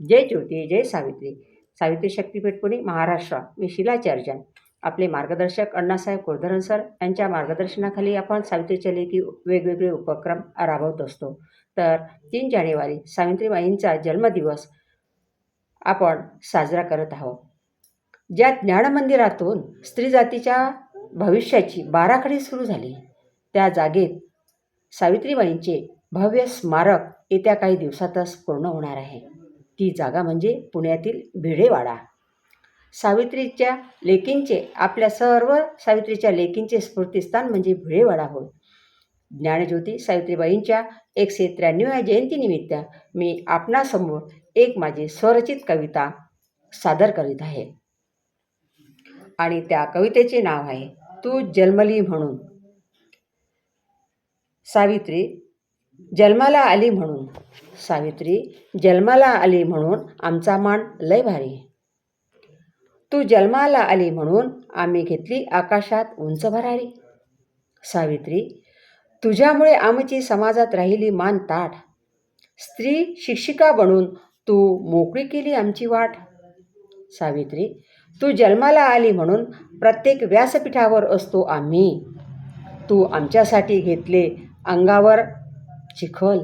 जय ज्योती जय सावित्री. सावित्री शक्तीपीठ पुणे महाराष्ट्र. मी शिला चर्जन आपले मार्गदर्शक अण्णासाहेब कुलधरण सर यांच्या मार्गदर्शनाखाली आपण सावित्रीच्या लेखी वेगवेगळे उपक्रम राबवत असतो. तर तीन जानेवारी सावित्रीबाईंचा जन्मदिवस आपण साजरा करत आहोत. ज्या ज्ञानमंदिरातून स्त्री जातीच्या भविष्याची बाराखडी सुरू झाली त्या जागेत सावित्रीबाईंचे भव्य स्मारक येत्या काही दिवसातच पूर्ण होणार आहे. ती जागा म्हणजे पुण्यातील भिडेवाडा. सावित्रीच्या लेकींचे आपल्या सर्व सावित्रीच्या लेकींचे स्फूर्तिस्थान म्हणजे भिडेवाडा होय. ज्ञानज्योती सावित्रीबाईंच्या एकशे त्र्याण्णव्या जयंतीनिमित्त मी आपणासमोर एक माझी स्वरचित कविता सादर करीत आहे. आणि त्या कवितेचे नाव आहे तू जन्मली म्हणून. सावित्री जन्माला आली म्हणून. सावित्री जन्माला आली म्हणून आमचा मान लय भारी. तू जन्माला आली म्हणून आम्ही घेतली आकाशात उंच भरारी. सावित्री तुझ्यामुळे आमची समाजात राहिली मान ताठ. स्त्री शिक्षिका बनून तू मोकळी केली आमची वाट. सावित्री तू जन्माला आली म्हणून प्रत्येक व्यासपीठावर असतो आम्ही. तू आमच्यासाठी घेतले अंगावर चिखल.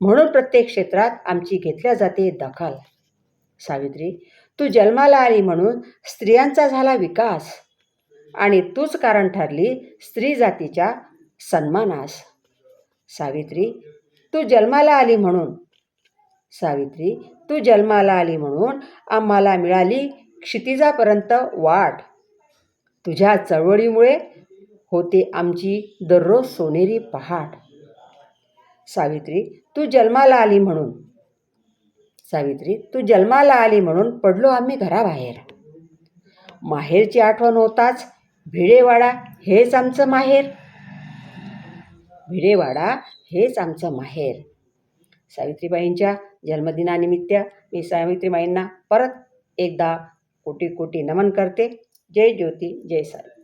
म्हणून प्रत्येक क्षेत्रात आमची घेतल्या जाते दखल. सावित्री तू जन्माला आली म्हणून स्त्रियांचा झाला विकास. आणि तूच कारण ठरली स्त्री जातीच्या सन्मानास. सावित्री तू जन्माला आली म्हणून. सावित्री तू जन्माला आली म्हणून आम्हाला मिळाली क्षितिजापर्यंत वाट. तुझ्या चळवळीमुळे होते आमची दररोज सोनेरी पहाट. सावित्री तू जन्माला आली म्हणून. सावित्री तू जन्माला आली म्हणून पडलो आम्ही घराबाहेर. माहेरची आठवण होताच भिडेवाडा हेच आमचं माहेर. भिडेवाडा हेच आमचं माहेर. सावित्रीबाईंच्या जन्मदिनानिमित्त मी सावित्रीबाईंना परत एकदा कोटी कोटी नमन करते. जय ज्योती जय सावित्री.